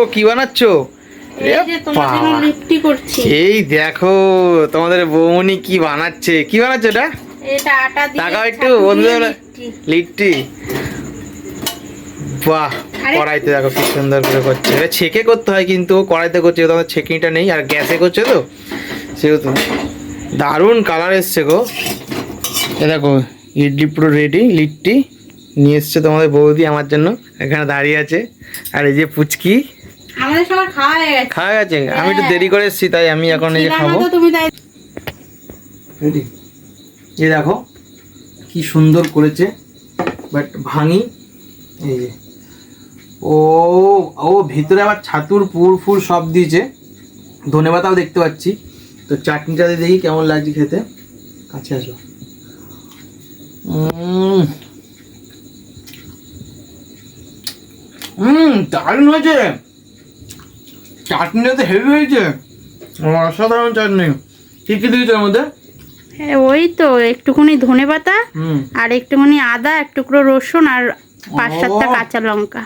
দেখো কি বানাচ্ছ? এই দেখো তোমাদের বৌমনি কি বানাচ্ছে? কি বানাচ্ছে এটা? তাকাও একটু, বন্ধুরা। লিট্টি। বাহ কড়াইতে দেখো কি সুন্দর করে করছে। এটা ছেঁকে করতে হয় কিন্তু ও কড়াইতে করছে তোমার ছেঁকিটা নেই আর গ্যাসে করছে তো সেহেতু দারুণ কালার এসছে গো। এ দেখো ইডলি পুরো রেডি লিট্টি নিয়ে এসছে তোমাদের বৌদি আমার জন্য এখানে দাঁড়িয়ে আছে। আর এই যে পুচকি আমাদের সবার খাওয়া হয়ে গেছে। খাওয়া গেছে। আমি একটু দেরি করে এসেছি তাই আমি এখন এই যে খাব। তুমি তাই রেডি? এই দেখো কি সুন্দর করেছে বাট ভাঙি। এই যে। ও ও ভিতরে আবার ছাতুর পুর ফুল সব দিয়েছে। ধনে পাতাও দেখতে পাচ্ছি। তো চাটনিটা দিয়ে দেখি কেমন লাগছে খেতে। কাছে আসো। হুম দারুণ হয়েছে। চাটনিটা তো হেভি হয়েছে। অসাধারণ চাটনি। কি কি দিয়েছে এর মধ্যে? হ্যাঁ ওই তো একটুখানি ধনে পাতা আর একটুখানি আদা এক টুকরো রসুন আর পাঁচ সাতটা কাঁচা লঙ্কা।